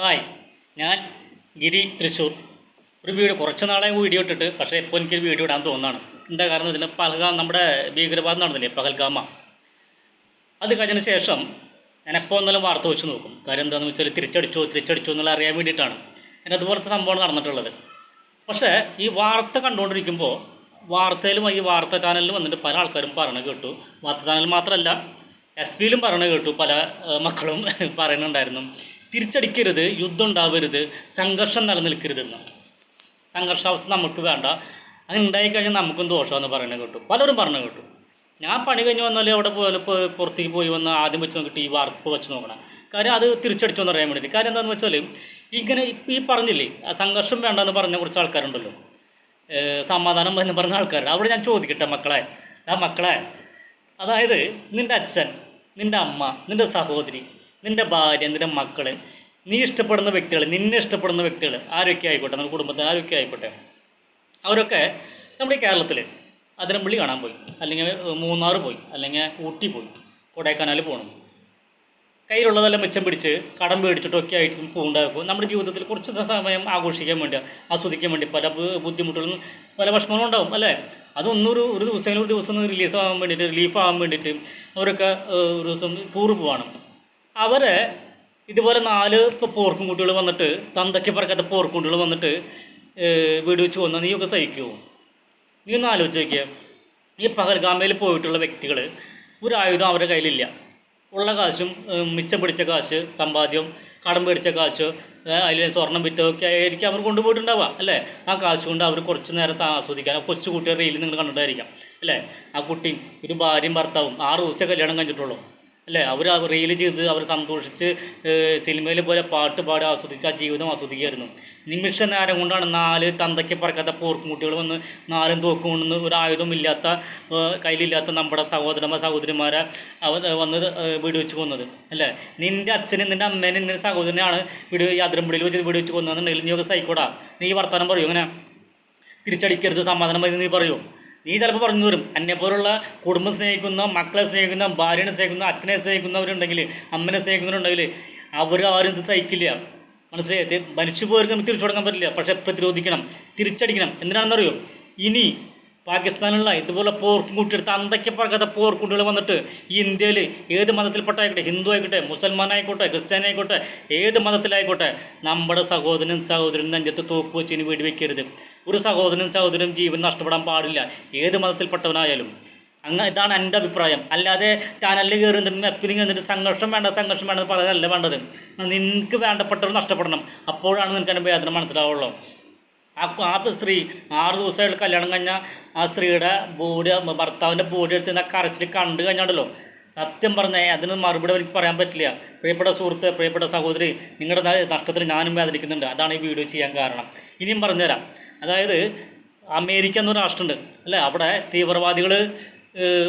Hi ഞാൻ ഗിരി തൃശ്ശൂർ. ഒരു video കുറച്ച് നാളെ വീഡിയോ ഇട്ടിട്ട് പക്ഷേ ഇപ്പോൾ എനിക്കൊരു വീഡിയോ ഇടാൻ തോന്നാണ്. എന്താ കാരണം ഇതിന് പഹൽഗാം നമ്മുടെ ഭീകരവാദം നടന്നില്ലേ പഹൽഗാമ? അത് കഴിഞ്ഞതിന് ശേഷം ഞാൻ എപ്പോൾ ഒന്നാലും വാർത്ത വെച്ച് നോക്കും. കാര്യം എന്താണെന്ന് വെച്ചാൽ തിരിച്ചടിച്ചോ തിരിച്ചടിച്ചോ എന്നുള്ള അറിയാൻ വേണ്ടിയിട്ടാണ്. ഞാൻ അതുപോലത്തെ സംഭവമാണ് നടന്നിട്ടുള്ളത്. പക്ഷേ ഈ വാർത്ത കണ്ടുകൊണ്ടിരിക്കുമ്പോൾ വാർത്തയിലും ഈ വാർത്ത ചാനലിലും വന്നിട്ട് പല ആൾക്കാരും പറയണ കേട്ടു. വാർത്ത ചാനൽ മാത്രമല്ല എസ് പിയിലും പറയണ കേട്ടു പല മക്കളും പറയുന്നുണ്ടായിരുന്നു. തിരിച്ചടിക്കരുത് യുദ്ധം ഉണ്ടാവരുത് സംഘർഷം നിലനിൽക്കരുതെന്ന് സംഘർഷാവസ്ഥ നമുക്ക് വേണ്ട. അങ്ങനെ ഉണ്ടായിക്കഴിഞ്ഞാൽ നമുക്കും ദോഷമെന്ന് പറയുന്നത് കേട്ടു. പലരും പറഞ്ഞു കേട്ടു. ഞാൻ പണി കഴിഞ്ഞ് വന്നാലേ അവിടെ പോയാലും പുറത്തേക്ക് പോയി വന്ന് ആദ്യം വെച്ച് നോക്കിയിട്ട് ഈ വാർപ്പ് വെച്ച് നോക്കണം. കാര്യം അത് തിരിച്ചടിച്ചോന്ന് അറിയാൻ വേണ്ടി കാര്യം എന്താണെന്ന് വെച്ചാൽ ഇങ്ങനെ ഇപ്പം ഈ പറഞ്ഞില്ലേ സംഘർഷം വേണ്ടെന്ന് പറഞ്ഞ കുറച്ച് ആൾക്കാരുണ്ടല്ലോ. സമാധാനം എന്ന് പറഞ്ഞ ആൾക്കാരുണ്ട്. അവിടെ ഞാൻ ചോദിക്കട്ടെ മക്കളെ ആ മക്കളെ. അതായത് നിന്റെ അച്ഛൻ നിന്റെ അമ്മ നിന്റെ സഹോദരി നിന്റെ ഭാര്യ നിന്റെ മക്കൾ നീ ഇഷ്ടപ്പെടുന്ന വ്യക്തികൾ നിന്നെ ഇഷ്ടപ്പെടുന്ന വ്യക്തികൾ ആരൊക്കെ ആയിക്കോട്ടെ നമ്മുടെ കുടുംബത്തിൽ ആരൊക്കെ ആയിക്കോട്ടെ അവരൊക്കെ നമ്മുടെ കേരളത്തിൽ അതിരമ്പള്ളി കാണാൻ പോയി. അല്ലെങ്കിൽ മൂന്നാർ പോയി അല്ലെങ്കിൽ ഊട്ടി പോയി കൊടൈക്കനാൽ പോകണം കയ്യിലുള്ളതെല്ലാം മെച്ചം പിടിച്ച് കടം മേടിച്ചിട്ടൊക്കെ ആയിട്ടും പോകുണ്ടാകും നമ്മുടെ ജീവിതത്തിൽ കുറച്ച് സമയം ആഘോഷിക്കാൻ വേണ്ടി ആസ്വദിക്കാൻ വേണ്ടി പല ബുദ്ധിമുട്ടുകളും പല വിഷമങ്ങളും ഉണ്ടാവും അല്ലേ? അതൊന്നൊരു ഒരു ദിവസം ഒരു ദിവസം റിലീസ് ആവാൻ വേണ്ടിയിട്ട് റിലീഫ് ആവാൻ വേണ്ടിയിട്ട് അവരൊക്കെ ഒരു ദിവസം ടൂറ് പോവാണ്. അവരെ ഇതുപോലെ നാല് ഇപ്പോൾ പോർക്കും കുട്ടികൾ വന്നിട്ട് തന്തയ്ക്ക് പറക്കാത്ത പോർക്കും കുട്ടികൾ വന്നിട്ട് വീട് വെച്ച് വന്നാൽ നീയൊക്കെ സഹിക്കുമോ നീ ഒന്ന് ആലോചിച്ച് നോക്കിയാൽ ഈ പകൽഗാമയിൽ പോയിട്ടുള്ള വ്യക്തികൾ ഒരു ആയുധം അവരുടെ കയ്യിലില്ല. ഉള്ള കാശും മിച്ചം പിടിച്ച കാശ് സമ്പാദ്യം കടം പിടിച്ച കാശ് അതിൽ സ്വർണം വിറ്റൊക്കെ ആയിരിക്കും അവർ കൊണ്ടുപോയിട്ടുണ്ടാവുക അല്ലേ? ആ കാശ് കൊണ്ട് അവർ കുറച്ച് നേരം ആസ്വദിക്കാൻ ആ കൊച്ചു കുട്ടിയുടെ നിങ്ങൾ കണ്ടിട്ടായിരിക്കാം അല്ലേ? ആ കുട്ടി ഒരു ഭാര്യയും ഭർത്താവും ആറ് ദിവസമേ കല്യാണം കഴിഞ്ഞിട്ടുള്ളൂ. അല്ലേ? അവർ റീൽ ചെയ്ത് അവർ സന്തോഷിച്ച് സിനിമയിൽ പോലെ പാട്ട് പാടി ആസ്വദിച്ച് ആ ജീവിതം ആസ്വദിക്കുകയായിരുന്നു. നിമിഷ നേരം കൊണ്ടാണ് നാല് തന്തയ്ക്ക് പറക്കാത്ത പോർക്കുമുട്ടികൾ വന്ന് നാലും തോക്ക് കൊണ്ടുവന്ന് ഒരു ആയുധം ഇല്ലാത്ത കയ്യിലില്ലാത്ത നമ്മുടെ സഹോദരന്മാർ സഹോദരിമാരെ അവർ വന്ന് വീട് വെടിവെച്ച് കൊന്നത്. അല്ലേ? നിന്റെ അച്ഛനും നിന്റെ അമ്മേനും നിന്റെ സഹോദരനെയാണ് വീട് ഈ അതിരമ്പടിയിൽ വെച്ച് വെടിവെച്ച് കൊന്നതെന്നുണ്ടെങ്കിൽ നീ ഒക്കെ സഹിക്കോടാ നീ വർത്തമാനം പറയൂ അങ്ങനെ തിരിച്ചടിക്കരുത് സമാധാനം പറയുന്നത് നീ പറയൂ. നീ ചിലപ്പോൾ പറഞ്ഞു വരും എന്നെപ്പോലുള്ള കുടുംബം സ്നേഹിക്കുന്ന മക്കളെ സ്നേഹിക്കുന്ന ഭാര്യനെ സ്നേഹിക്കുന്ന അച്ഛനെ സ്നേഹിക്കുന്നവരുണ്ടെങ്കിൽ അമ്മനെ സ്നേഹിക്കുന്നവരുണ്ടെങ്കിൽ അവർ ആരും ഇത് സഹിക്കില്ല. മനസ്സിലായി? മരിച്ചു പോയവർക്ക് നമുക്ക് തിരിച്ചു കൊടുക്കാൻ പറ്റില്ല. പക്ഷെ പ്രതിരോധിക്കണം തിരിച്ചടിക്കണം. എന്തിനാണെന്നറിയോ? ഇനി പാകിസ്ഥാനിലുള്ള ഇതുപോലെ പോർക്കുകുട്ടിയെടുത്ത് അന്തയ്ക്ക് പറക്കാത്ത പോർക്കുട്ടികൾ വന്നിട്ട് ഈ ഇന്ത്യയിൽ ഏത് മതത്തിൽപ്പെട്ട ആയിക്കോട്ടെ ഹിന്ദു ആയിക്കോട്ടെ മുസൽമാൻ ആയിക്കോട്ടെ ക്രിസ്ത്യാനി ആയിക്കോട്ടെ ഏത് മതത്തിലായിക്കോട്ടെ നമ്മുടെ സഹോദരനും സഹോദരനും നെഞ്ചത്ത് തോക്ക് വെച്ച് ഇനി വെടിവെക്കരുത്. ഒരു സഹോദരനും സഹോദരനും ജീവൻ നഷ്ടപ്പെടാൻ പാടില്ല. ഏത് മതത്തിൽപ്പെട്ടവനായാലും. അങ്ങ് ഇതാണ് എന്റെ അഭിപ്രായം. അല്ലാതെ ചാനലിൽ കയറി നിന്നിട്ട് എപ്പിനും എന്നിട്ട് സംഘർഷം വേണ്ട സംഘർഷം വേണ്ട എന്ന് പറയാനല്ല വേണ്ടത്. നിനക്ക് വേണ്ടപ്പെട്ടവർ നഷ്ടപ്പെടണം. അപ്പോഴാണ് നിനക്ക് എന്റെ വേദന മനസ്സിലാവുള്ളൂ. ആ ആ സ്ത്രീ ആറ് ദിവസമായിട്ട് കല്യാണം കഴിഞ്ഞ ആ സ്ത്രീയുടെ ബോഡി ഭർത്താവിന്റെ ബോഡി എടുത്ത് കരച്ചിൽ കണ്ടു കഴിഞ്ഞാണ്ടല്ലോ. സത്യം പറഞ്ഞാൽ അതിന് മറുപടി എനിക്ക് പറയാൻ പറ്റില്ല. പ്രിയപ്പെട്ട സുഹൃത്ത് പ്രിയപ്പെട്ട സഹോദരി നിങ്ങളുടെ നഷ്ടത്തിൽ ഞാനും വേദനിക്കുന്നുണ്ട്. അതാണ് ഈ വീഡിയോ ചെയ്യാൻ കാരണം. ഇനിയും പറഞ്ഞുതരാം. അതായത് അമേരിക്ക എന്നൊരു രാഷ്ട്രമുണ്ട്. അല്ലേ? അവിടെ തീവ്രവാദികൾ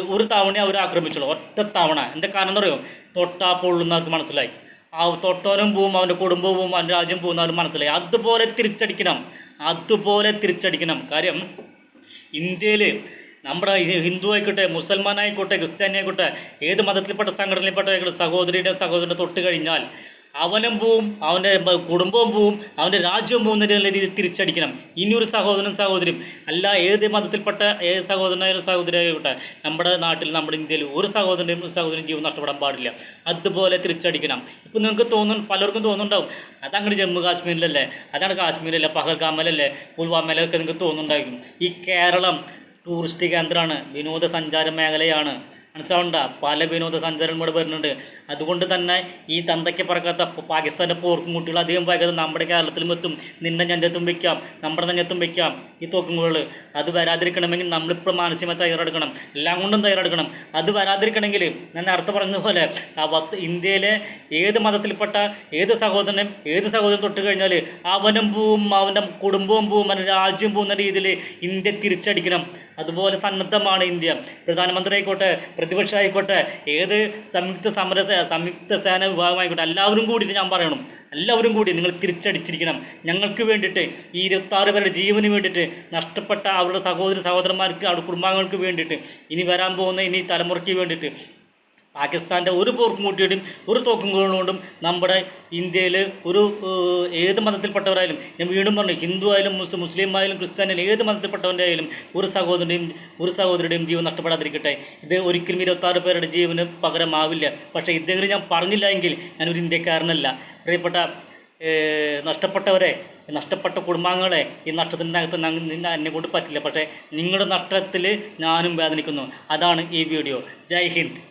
ഒരു തവണ അവർ ആക്രമിച്ചുള്ളൂ. ഒറ്റ തവണ. എന്റെ കാരണം എന്താ പറയുക തൊട്ടാ പൊള്ളുന്നവർക്ക് മനസ്സിലായി. ആ തൊട്ടോനും പോവും അവന്റെ കുടുംബവും പോവും അവന്റെ രാജ്യം പോകുന്നവരും മനസ്സിലായി. അതുപോലെ തിരിച്ചടിക്കണം. അതുപോലെ തിരിച്ചടിക്കണം. കാര്യം ഇന്ത്യയിൽ നമ്മുടെ ഹിന്ദു ആയിക്കോട്ടെ മുസൽമാൻ ആയിക്കോട്ടെ ക്രിസ്ത്യാനി ആയിക്കോട്ടെ ഏത് മതത്തിൽപ്പെട്ട സംഘടനയിൽപ്പെട്ട സഹോദരിയുടെ സഹോദരന്റെ തൊട്ട് കഴിഞ്ഞാൽ അവനും പോവും അവന്റെ കുടുംബവും പോവും അവന്റെ രാജ്യവും പോകുന്ന രീതിയിൽ തിരിച്ചടിക്കണം. ഇനിയൊരു സഹോദരനും സഹോദരിയും അല്ല ഏത് മതത്തിൽപ്പെട്ട ഏത് സഹോദരനായാലും സഹോദരി ആയിക്കോട്ടെ നമ്മുടെ നാട്ടിൽ നമ്മുടെ ഇന്ത്യയിൽ ഒരു സഹോദരനും സഹോദരനും ജീവൻ നഷ്ടപ്പെടാൻ പാടില്ല. അതുപോലെ തിരിച്ചടിക്കണം. ഇപ്പം നിങ്ങൾക്ക് തോന്നുന്നു പലർക്കും തോന്നുന്നുണ്ടാവും. അതങ്ങനെ ജമ്മു കാശ്മീരിലല്ലേ അതാണ് കാശ്മീരല്ലേ? പഹൽഗാമലല്ലേ? പുൽവാമയിലൊക്കെ നിങ്ങൾക്ക് തോന്നുന്നുണ്ടായിരിക്കും. ഈ കേരളം ടൂറിസ്റ്റ് കേന്ദ്രമാണ് വിനോദസഞ്ചാര മേഖലയാണ്. മനസ്സിലാവണ്ട പല വിനോദസഞ്ചാരങ്ങളും വരുന്നുണ്ട്. അതുകൊണ്ട് തന്നെ ഈ തന്തയ്ക്ക് പറക്കാത്ത പാകിസ്ഥാന്റെ പോർക്കും കുട്ടികൾ അധികം വൈകാതെ നമ്മുടെ കേരളത്തിലും എത്തും. നിന്റെ നെഞ്ചത്തും വെക്കാം നമ്മുടെ നെഞ്ചത്തും വെക്കാം ഈ തോക്കുമ്പോൾ അത് വരാതിരിക്കണമെങ്കിൽ നമ്മളിപ്പോൾ മാനസികമായി തയ്യാറെടുക്കണം. എല്ലാം കൊണ്ടും തയ്യാറെടുക്കണം. അത് വരാതിരിക്കണമെങ്കിൽ ഞാൻ നേരത്തെ പോലെ ഇന്ത്യയിലെ ഏത് മതത്തിൽപ്പെട്ട ഏത് സഹോദരനും ഏത് സഹോദരൻ തൊട്ട് കഴിഞ്ഞാൽ അവനും പോവും അവന്റെ കുടുംബവും പോവും അവന്റെ രാജ്യം പോകുന്ന രീതിയിൽ ഇന്ത്യ തിരിച്ചടിക്കണം. അതുപോലെ സന്നദ്ധമാണ് ഇന്ത്യ. പ്രധാനമന്ത്രി ആയിക്കോട്ടെ പ്രതിപക്ഷം ആയിക്കോട്ടെ ഏത് സംയുക്ത സമര സംയുക്ത സേന വിഭാഗമായിക്കോട്ടെ എല്ലാവരും കൂടിയിട്ട് ഞാൻ പറയണം. എല്ലാവരും കൂടി നിങ്ങൾ തിരിച്ചടിച്ചിരിക്കണം. ഞങ്ങൾക്ക് വേണ്ടിയിട്ട് ഈ ഇരുപത്താറ് പേരുടെ ജീവന് വേണ്ടിയിട്ട് നഷ്ടപ്പെട്ട അവരുടെ സഹോദര സഹോദരന്മാർക്ക് അവരുടെ കുടുംബാംഗങ്ങൾക്ക് വേണ്ടിയിട്ട് ഇനി വരാൻ പോകുന്ന ഇനി തലമുറയ്ക്ക് വേണ്ടിയിട്ട് പാകിസ്ഥാന്റെ ഒരു പോർക്കും കൂട്ടിയിടും ഒരു തോക്കും കൊണ്ടും നമ്മുടെ ഇന്ത്യയിൽ ഒരു ഏത് മതത്തിൽപ്പെട്ടവരായാലും ഞാൻ വീണ്ടും പറഞ്ഞു ഹിന്ദു ആയാലും മുസ് മുസ്ലിം ആയാലും ക്രിസ്ത്യാനിയായാലും ഏത് മതത്തിൽപ്പെട്ടവന്റെ ആയാലും ഒരു സഹോദരന്റെയും ഒരു സഹോദരിയുടെയും ജീവൻ നഷ്ടപ്പെടാതിരിക്കട്ടെ. ഇത് ഒരിക്കലും ഇരുപത്താറ് പേരുടെ ജീവന് പകരമാവില്ല. പക്ഷേ ഇതെങ്കിലും ഞാൻ പറഞ്ഞില്ല എങ്കിൽ ഞാനൊരു ഇന്ത്യക്കാരനല്ല. പ്രിയപ്പെട്ട നഷ്ടപ്പെട്ടവരെ നഷ്ടപ്പെട്ട കുടുംബാംഗങ്ങളെ ഈ ഞങ്ങ- നിന്നെ എന്നെ കൊണ്ട് പറ്റില്ല. പക്ഷേ നിങ്ങളുടെ നഷ്ടത്തിൽ ഞാനും വേദനിക്കുന്നു. അതാണ് ഈ വീഡിയോ. ജയ് ഹിന്ദ്.